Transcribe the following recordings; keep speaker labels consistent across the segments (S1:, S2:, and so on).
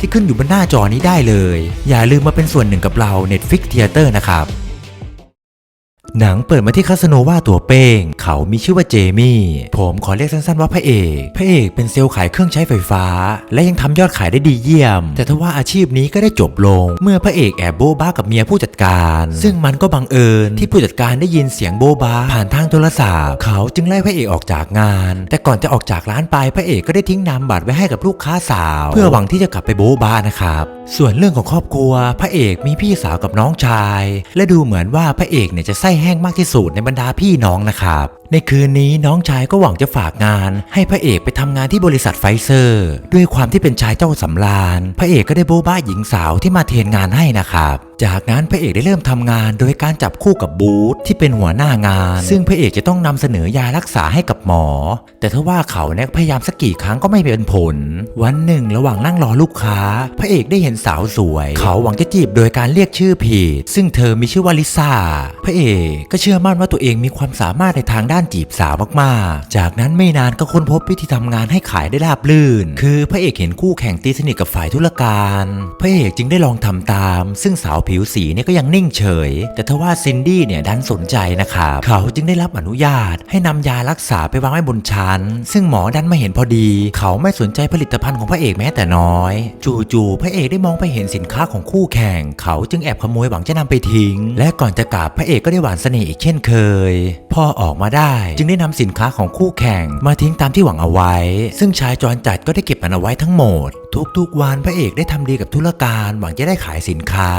S1: ที่ขึ้นอยู่บนหน้าจอนี้ได้เลย อย่าลืมมาเป็นส่วนหนึ่งกับเรา Netflix Theater นะครับ หนังเปิดมาที่คาสโนวาตัวเป้ง เขามีชื่อว่าเจมี่ ผมขอเรียกสั้นๆว่าพระเอก พระเอกเป็นเซลล์ขายเครื่องใช้ไฟฟ้า และยังทำยอดขายได้ดีเยี่ยม แต่ทว่าอาชีพนี้ก็ได้จบลง เมื่อพระเอกแอบโบ๊ะบ้ากับเมียผู้จัดการ ซึ่งมันก็บังเอิญที่ผู้จัดการได้ยินเสียงโบ๊ะบ้าผ่านทางโทรศัพท์ เขาจึงไล่พระเอกออกจากงาน แต่ก่อนจะออกจากร้านไปพระเอกก็ได้ทิ้งนามบัตรไว้ให้กับลูกค้าสาว เพื่อหวังที่จะกลับไปโบ๊ะบ้านะครับ ส่วนเรื่องของครอบครัว พระเอกมีพี่สาวกับน้องชาย และดูเหมือนว่าพระเอกเนี่ยจะไส้แห้งมากที่สุดในบรรดาพี่น้องนะครับ ในคืนนี้น้องชายก็หวังจะฝากงาน ให้พระเอกไปทำงานที่บริษัทไฟเซอร์ ด้วยความที่เป็นชายเจ้าสำราญ พระเอกก็ได้โบ๊ะบ้าหญิงสาวที่มาเทรนงานให้นะครับ จากนั้นพระเอกได้เริ่มทำงานโดยการจับคู่กับบูธที่เป็นหัวหน้างาน ซึ่งพระเอกจะต้องนำเสนอยารักษาให้กับหมอ แต่ถ้าว่าเขาเนี่ยพยายามสักกี่ครั้งก็ไม่เป็นผล วันหนึ่ง ระหว่างนั่งรอลูกค้า พระเอกได้เห็นสาวสวย เขาหวังจะจีบโดยการเรียกชื่อผิดซึ่งเธอมีชื่อว่าลิซ่าพระเอกก็เชื่อมั่นว่าตัวเองมีความสามารถในทางด้านจีบสาวมากๆ จากนั้นไม่นานก็ค้นพบวิธีทำงานให้ขายได้ราบรื่น คือพระเอกเห็นคู่แข่งตีสนิทกับฝ่ายธุรการ พระเอกจึงได้ลองทำตาม ซึ่งสาวผิวสีเนี่ยก็ยังนิ่งเฉย แต่ทว่าซินดี้เนี่ยดันสนใจนะครับเขาจึงได้รับอนุญาต ให้นำยารักษาไปวางไว้บนชั้น ซึ่งหมอดันมาเห็นพอดี เขาไม่สนใจผลิตภัณฑ์ของพระเอกแม้แต่น้อย จู่ๆพระเอกได้มองไปเห็นสินค้าของคู่แข่ง เขาจึงแอบขโมยหวังจะนำไปทิ้ง และก่อนจะกลับพระเอกก็ได้หวานเสน่ห์อีกเช่นเคย พอออกมาได้จึงได้นำสินค้าของคู่แข่งมาทิ้งตามที่หวังเอาไว้ ซึ่งชายจรจัดก็ได้เก็บมันเอาไว้ทั้งหมด ทุกๆวันพระเอกได้ทำดีกับธุรการหวังจะได้ขายสินค้า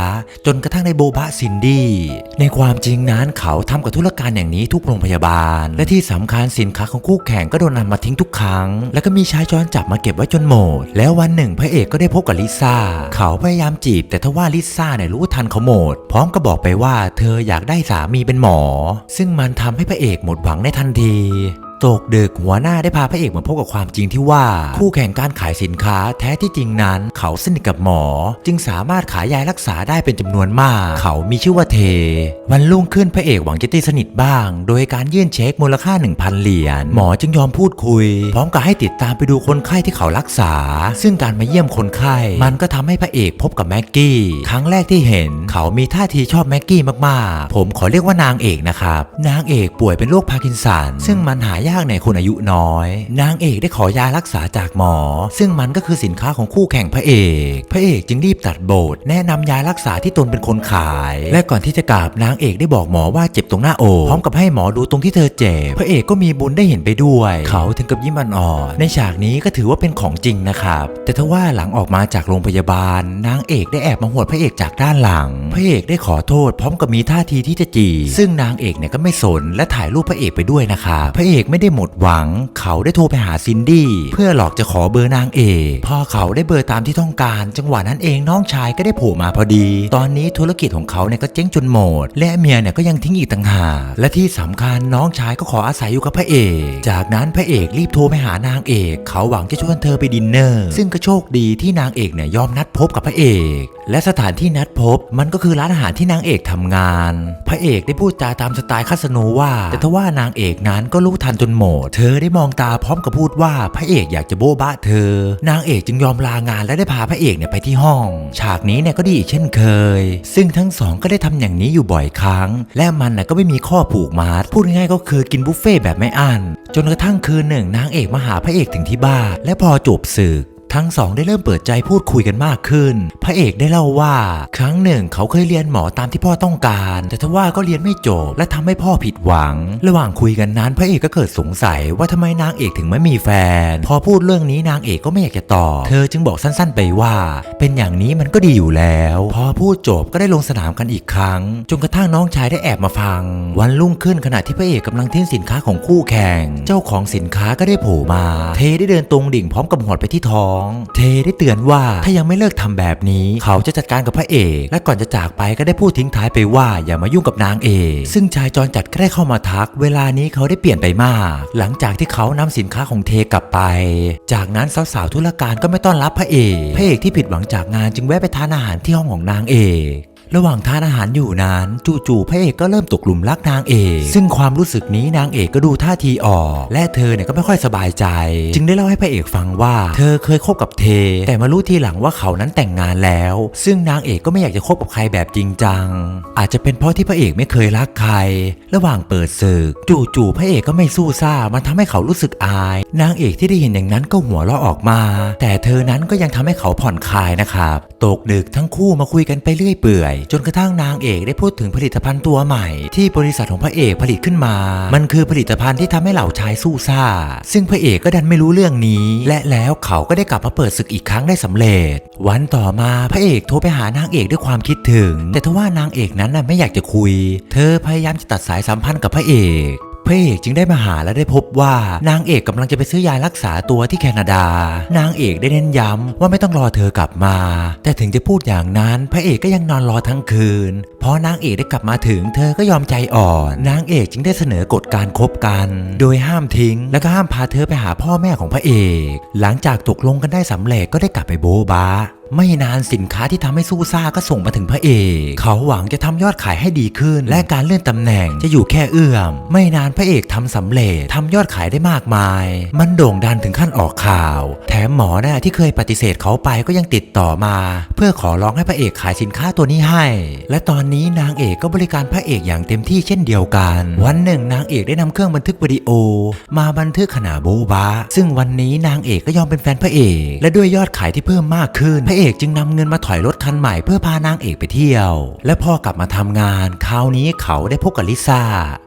S1: จนกระทั่งในโบบะซินดี้ในความจริงนั้นเขาทำกับธุรการอย่างนี้ทุกโรงพยาบาล และที่สำคัญสินค้าของคู่แข่งก็โดนนำมาทิ้งทุกครั้ง แล้วก็มีชายจรจับมาเก็บไว้จนหมด แล้ววันหนึ่งพระเอกก็ได้พบกับลิซ่าเขาพยายามจีบ แต่ทว่าลิซ่าเนี่ยรู้ทันเขาหมด พร้อมกับบอกไปว่าเธออยากได้สามีเป็นหมอ ซึ่งมันทำให้พระเอกหมดหวังในทันที ตกดึกหัวหน้าได้พาพระเอกมาพบกับความจริงที่ว่า คู่แข่งการขายสินค้าแท้ที่จริงนั้น เขาสนิทกับหมอ จึงสามารถขายยารักษาได้เป็นจำนวนมาก เขามีชื่อว่าเท วันรุ่งขึ้นพระเอกหวังจะตีสนิทบ้าง โดยการยื่นเช็คมูลค่า 1,000 เหรียญหมอจึงยอมพูดคุย พร้อมกับให้ติดตามไปดูคนไข้ที่เขารักษา ซึ่งการมาเยี่ยมคนไข้ มันก็ทำให้พระเอกพบกับแม็กกี้ ครั้งแรกที่เห็น เขามีท่าทีชอบแม็กกี้มากๆ ผมขอเรียกว่านางเอกนะครับนางเอกป่วยเป็นโรคพาร์กินสันซึ่งมันหายากในคนอายุน้อย นางเอกได้ขอยารักษาจากหมอ ซึ่งมันก็คือสินค้าของคู่แข่งพระเอก พระเอกจึงรีบตัดโบทแนะนำยารักษาที่ตนเป็นคนขาย และก่อนที่จะกลับนางเอกได้บอกหมอว่าเจ็บตรงหน้าอกพร้อมกับให้หมอดูตรงที่เธอเจ็บพระเอกก็มีบุญได้เห็นไปด้วย เขาถึงกับยิ้มอ่อนๆในฉากนี้ก็ถือว่าเป็นของจริงนะครับ แต่ทว่าหลังออกมาจากโรงพยาบาล นางเอกได้แอบมาหวดพระเอกจากด้านหลัง พระเอกได้ขอโทษ พร้อมกับมีท่าทีที่จะจี ซึ่งนางเอกเนี่ยก็ไม่สนและถ่ายรูปพระเอกไปด้วยนะครับพระเอกไม่ไม่ได้หมดหวัง เขาได้โทรไปหาซินดี้เพื่อหลอกจะขอเบอร์นางเอกพอเขาได้เบอร์ตามที่ต้องการ จังหวะนั้นเองน้องชายก็ได้โผล่มาพอดี ตอนนี้ธุรกิจของเขาเนี่ยก็เจ๊งจนหมด และเมียเนี่ยก็ยังทิ้งอีกต่างหากและที่สำคัญน้องชายก็ขออาศัยอยู่กับพระเอก จากนั้นพระเอกรีบโทรไปหานางเอก เขาหวังจะชวนเธอไปดินเนอร์ ซึ่งก็โชคดีที่นางเอกเนี่ยยอมนัดพบกับพระเอก และสถานที่นัดพบมันก็คือร้านอาหารที่นางเอกทำงาน พระเอกได้พูดจาตามสไตล์คาสโนว่า แต่ทว่านางเอกนั้นก็รู้ทันจนหมด เธอได้มองตาพร้อมกับพูดว่าพระเอกอยากจะโบ๊ะบ้าเธอ นางเอกจึงยอมลางานและได้พาพระเอกเนี่ยไปที่ห้อง ฉากนี้เนี่ยก็ดีอีกเช่นเคย ซึ่งทั้งสองก็ได้ทำอย่างนี้อยู่บ่อยครั้ง และมันน่ะก็ไม่มีข้อผูกมัดพูดง่ายๆก็คือกินบุฟเฟ่แบบไม่อั้นจนกระทั่งคืนหนึ่งนางเอกมาหาพระเอกถึงที่บ้านและพอจบศึก ทั้งสองได้เริ่มเปิดใจพูดคุยกันมากขึ้น พระเอกได้เล่าว่า ครั้งหนึ่งเขาเคยเรียนหมอตามที่พ่อต้องการ แต่ทว่าก็เรียนไม่จบและทำให้พ่อผิดหวัง ระหว่างคุยกันนั้น พระเอกก็เกิดสงสัยว่าทำไมนางเอกถึงไม่มีแฟน พอพูดเรื่องนี้นางเอกก็ไม่อยากจะตอบ เธอจึงบอกสั้นๆไปว่า เป็นอย่างนี้มันก็ดีอยู่แล้ว พอพูดจบก็ได้ลงสนามกันอีกครั้ง จนกระทั่งน้องชายได้แอบมาฟัง วันรุ่งขึ้นขณะที่พระเอกกำลังทิ้งสินค้าของคู่แข่ง เจ้าของสินค้าก็ได้โผล่มา เทได้เดินตรงดิ่งพร้อมกับหวดไปที่ท้องเทได้เตือนว่าถ้ายังไม่เลิกทำแบบนี้ เขาจะจัดการกับพระเอก และก่อนจะจากไปก็ได้พูดทิ้งท้ายไปว่าอย่ามายุ่งกับนางเอกซึ่งชายจรจัดก็ได้เข้ามาทัก เวลานี้เขาได้เปลี่ยนไปมาก หลังจากที่เขานำสินค้าของเทกลับไป จากนั้นสาวๆธุรการก็ไม่ต้อนรับพระเอก พระเอกที่ผิดหวังจากงานจึงแวะไปทานอาหารที่ห้องของนางเอก ระหว่างทานอาหารอยู่นั้นจู่ๆพระเอกก็เริ่มตกหลุมรักนางเอก ซึ่งความรู้สึกนี้นางเอกก็ดูท่าทีออก และเธอเนี่ยก็ไม่ค่อยสบายใจ จึงได้เล่าให้พระเอกฟังว่า เธอเคยคบกับเท แต่มารู้ทีหลังว่าเขานั้นแต่งงานแล้ว ซึ่งนางเอกก็ไม่อยากจะคบกับใครแบบจริงจัง อาจจะเป็นเพราะที่พระเอกไม่เคยรักใคร ระหว่างเปิดศึก จู่ๆพระเอกก็ไม่สู้ซ่ามันทำให้เขารู้สึกอาย นางเอกที่ได้เห็นอย่างนั้นก็หัวเราะออกมา แต่เธอนั้นก็ยังทำให้เขาผ่อนคลายนะครับตกดึกทั้งคู่มาคุยกันไปเรื่อยเปื่อยจนกระทั่งนางเอกได้พูดถึงผลิตภัณฑ์ตัวใหม่ ที่บริษัทของพระเอกผลิตขึ้นมา มันคือผลิตภัณฑ์ที่ทำให้เหล่าชายสู้ซ่า ซึ่งพระเอกก็ดันไม่รู้เรื่องนี้ และแล้วเขาก็ได้กลับมาเปิดศึกอีกครั้งได้สำเร็จ วันต่อมาพระเอกโทรไปหานางเอกด้วยความคิดถึง แต่ทว่านางเอกนั้นน่ะไม่อยากจะคุย เธอพยายามจะตัดสายสัมพันธ์กับพระเอก พระเอกจึงได้มาหาและได้พบว่านางเอกกำลังจะไปซื้อยารักษาตัวที่แคนาดา นางเอกได้เน้นย้ำว่าไม่ต้องรอเธอกลับมา แต่ถึงจะพูดอย่างนั้น พระเอกก็ยังนอนรอทั้งคืน พอนางเอกได้กลับมาถึง เธอก็ยอมใจอ่อน นางเอกจึงได้เสนอกฎการคบกัน โดยห้ามทิ้ง และก็ห้ามพาเธอไปหาพ่อแม่ของพระเอก หลังจากตกลงกันได้สำเร็จก็ได้กลับไปโบบา ไม่นานสินค้าที่ทำให้สู้ซ่าก็ส่งมาถึงพระเอก เขาหวังจะทำยอดขายให้ดีขึ้น และการเลื่อนตำแหน่งจะอยู่แค่เอื้อม ไม่นานพระเอกทำสำเร็จทำยอดขายได้มากมาย มันโด่งดังถึงขั้นออกข่าว แถมหมอน่ะที่เคยปฏิเสธเขาไปก็ยังติดต่อมา เพื่อขอร้องให้พระเอกขายสินค้าตัวนี้ให้ และตอนนี้นางเอกก็บริการพระเอกอย่างเต็มที่เช่นเดียวกัน วันหนึ่งนางเอกได้นำเครื่องบันทึกวิดีโอ มาบันทึกขณะโบบาซึ่งวันนี้นางเอกก็ยอมเป็นแฟนพระเอก และด้วยยอดขายที่เพิ่มมากขึ้นพระเอกจึงนำเงินมาถอยรถคันใหม่เพื่อพานางเอกไปเที่ยว และพอกลับมาทำงานคราวนี้เขาได้พบกับลิซ่า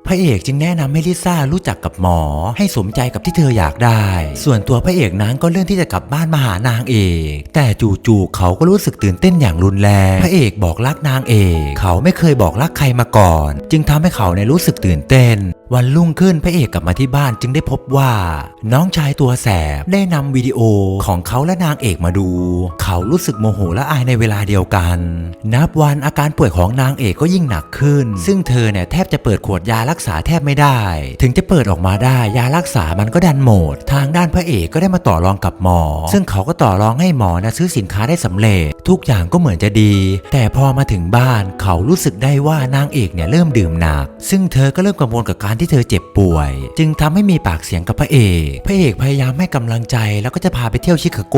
S1: พระเอกจึงแนะนำให้ลิซ่ารู้จักกับหมอ ให้สมใจกับที่เธออยากได้ ส่วนตัวพระเอกนั้นก็เลื่อนที่จะกลับบ้านมาหานางเอก แต่จู่ๆเขาก็รู้สึกตื่นเต้นอย่างรุนแรง พระเอกบอกรักนางเอก เขาไม่เคยบอกรักใครมาก่อน จึงทำให้เขาในรู้สึกตื่นเต้น วันรุ่งขึ้นพระเอกกลับมาที่บ้านจึงได้พบว่า น้องชายตัวแสบได้นำวิดีโอของเขาและนางเอกมาดู เขารู้สึกโมโหและอายในเวลาเดียวกัน นับวันอาการป่วยของนางเอกก็ยิ่งหนักขึ้น ซึ่งเธอเนี่ยแทบจะเปิดขวดยารักษาแทบไม่ได้ ถึงจะเปิดออกมาได้ยารักษามันก็ดันหมด ทางด้านพระเอกก็ได้มาต่อรองกับหมอ ซึ่งเขาก็ต่อรองให้หมอนะซื้อสินค้าได้สำเร็จ ทุกอย่างก็เหมือนจะดี แต่พอมาถึงบ้านเขารู้สึกได้ว่านางเอกเนี่ยเริ่มดื่มหนัก ซึ่งเธอก็เริ่มกังวลกับการที่เธอเจ็บป่วย จึงทำให้มีปากเสียงกับพระเอก พระเอกพยายามให้กำลังใจแล้วก็จะพาไปเที่ยวชิคาโก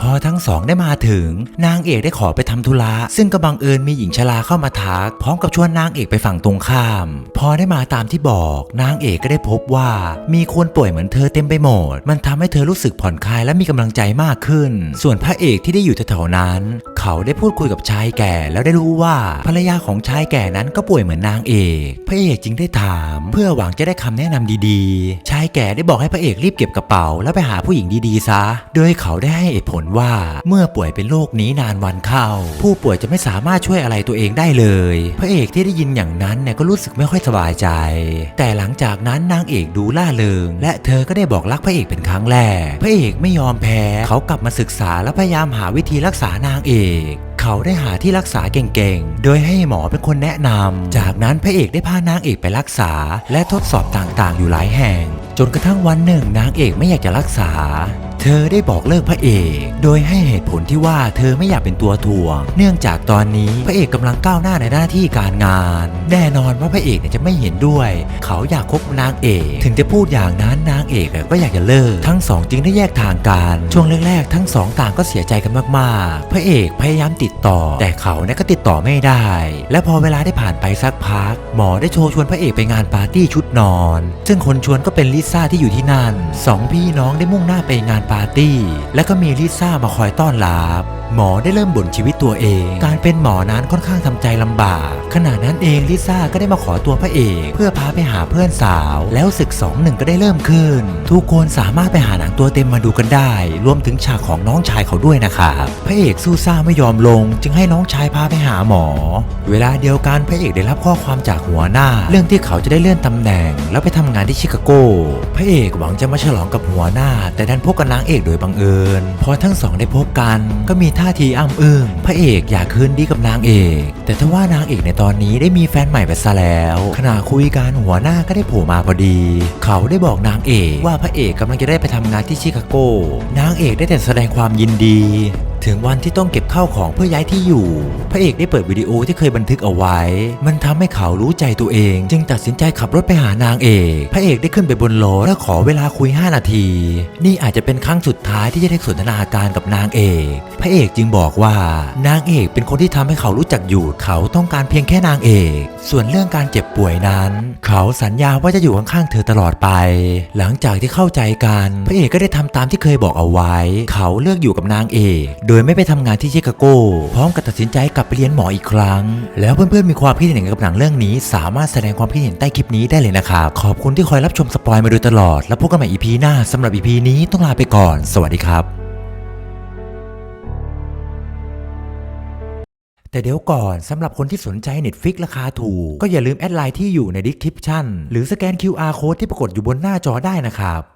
S1: พอทั้งสองได้มาถึง นางเอกได้ขอไปทำธุระซึ่งก็บังเอิญมีหญิงชราเข้ามาทัก พร้อมกับชวนนางเอกไปฝั่งตรงข้าม พอได้มาตามที่บอก นางเอกก็ได้พบว่า มีคนป่วยเหมือนเธอเต็มไปหมด มันทำให้เธอรู้สึกผ่อนคลายและมีกำลังใจมากขึ้น ส่วนพระเอกที่ได้อยู่แถวๆนั้น เขาได้พูดคุยกับชายแก่ แล้วได้รู้ว่าภรรยาของชายแก่นั้นก็ป่วยเหมือนนางเอกพระเอกจึงได้ถาม เพื่อหวังจะได้คำแนะนำดีๆ ชายแก่ได้บอกให้พระเอกรีบเก็บกระเป๋า แล้วไปหาผู้หญิงดีๆซะ โดยเขาได้ให้เหตุผลว่าเมื่อป่วยเป็นโรคนี้นานวันเข้า ผู้ป่วยจะไม่สามารถช่วยอะไรตัวเองได้เลย พระเอกที่ได้ยินอย่างนั้นเนี่ยก็รู้สึกไม่ค่อยสบายใจ แต่หลังจากนั้นนางเอกดูล่าเริง และเธอก็ได้บอกรักพระเอกเป็นครั้งแรก พระเอกไม่ยอมแพ้ เขากลับมาศึกษาและพยายามหาวิธีรักษานางเอกเขาได้หาที่รักษาเก่งๆ โดยให้หมอเป็นคนแนะนำ จากนั้นพระเอกได้พานางเอกไปรักษา และทดสอบต่างๆ อยู่หลายแห่ง จนกระทั่งวันหนึ่งนางเอกไม่อยากจะรักษา เธอได้บอกเลิกพระเอก โดยให้เหตุผลที่ว่าเธอไม่อยากเป็นตัวถ่วง เนื่องจากตอนนี้พระเอกกำลังก้าวหน้าในหน้าที่การงาน แน่นอนว่าพระเอกเนี่ยจะไม่เห็นด้วย เขาอยากคบนางเอก ถึงจะพูดอย่างนั้นนางเอกก็อยากจะเลิก ทั้งสองจึงได้แยกทางกัน ช่วงแรกๆ ทั้งสองต่างก็เสียใจกันมากๆ พระเอกพยายามติดต่อ แต่เขาเนี่ยก็ติดต่อไม่ได้ และพอเวลาได้ผ่านไปสักพัก หมอได้โชว์ชวนพระเอกไปงานปาร์ตี้ชุดนอน ซึ่งคนชวนก็เป็นลิซ่าที่อยู่ที่นั่นสองพี่น้องได้มุ่งหน้าไปงานปาร์ตี้ และก็มีลิซ่ามาคอยต้อนรับ หมอได้เริ่มบ่นชีวิตตัวเอง การเป็นหมอนั้นค่อนข้างทำใจลำบาก ขณะนั้นเองลิซ่าก็ได้มาขอตัวพระเอก เพื่อพาไปหาเพื่อนสาว แล้วศึกสองหนึ่งก็ได้เริ่มขึ้น ทุกคนสามารถไปหาหนังตัวเต็มมาดูกันได้ รวมถึงฉากของน้องชายเขาด้วยนะครับพระเอกสู้ซ่าไม่ยอมลง จึงให้น้องชายพาไปหาหมอ เวลาเดียวกันพระเอกได้รับข้อความจากหัวหน้า เรื่องที่เขาจะได้เลื่อนตำแหน่ง แล้วไปทำงานที่ชิคาโก พระเอกหวังจะมาฉลองกับหัวหน้า แต่ดันพบกับนางเอกโดยบังเอิญ พอทั้งสองได้พบกันก็มีท่าทีอ้ำอึ้งพระเอกอยากคืนดีกับนางเอก แต่ถ้าว่านางเอกในตอนนี้ได้มีแฟนใหม่ไปซะแล้วขณะคุยกันหัวหน้าก็ได้โผล่มาพอดี เขาได้บอกนางเอกว่าพระเอกกำลังจะได้ไปทำงานที่ชิคาโก นางเอกได้แต่แสดงความยินดี ถึงวันที่ต้องเก็บข้าวของเพื่อย้ายที่อยู่ พระเอกได้เปิดวิดีโอที่เคยบันทึกเอาไว้ มันทำให้เขารู้ใจตัวเอง จึงตัดสินใจขับรถไปหานางเอก พระเอกได้ขึ้นไปบนรถและขอเวลาคุย 5 นาที นี่อาจจะเป็นครั้งสุดท้ายที่จะได้สนทนาการกับนางเอก พระเอกจึงบอกว่านางเอกเป็นคนที่ทำให้เขารู้จักหยุดเขาต้องการเพียงแค่นางเอก ส่วนเรื่องการเจ็บป่วยนั้น เขาสัญญาว่าจะอยู่ข้างๆเธอตลอดไป หลังจากที่เข้าใจกัน พระเอกก็ได้ทำตามที่เคยบอกเอาไว้ เขาเลือกอยู่กับนางเอกโดยไม่ไปทำงานที่ชิคาโก พร้อมกับตัดสินใจกลับไปเรียนหมออีกครั้ง แล้วเพื่อนๆมีความคิดเห็นยังไงกับหนังเรื่องนี้ สามารถแสดงความคิดเห็นใต้คลิปนี้ได้เลยนะครับ ขอบคุณที่คอยรับชมสปอยมาโดยตลอด แล้วพบกันใหม่ EP หน้าสำหรับ EP นี้ต้องลาไปก่อน สวัสดีครับแต่เดี๋ยวก่อนสำหรับคนที่สนใจ Netflix ราคาถูก ก็อย่าลืมแอดไลน์ที่อยู่ใน description หรือสแกน QR code ที่ปรากฏอยู่บนหน้าจอได้นะครับ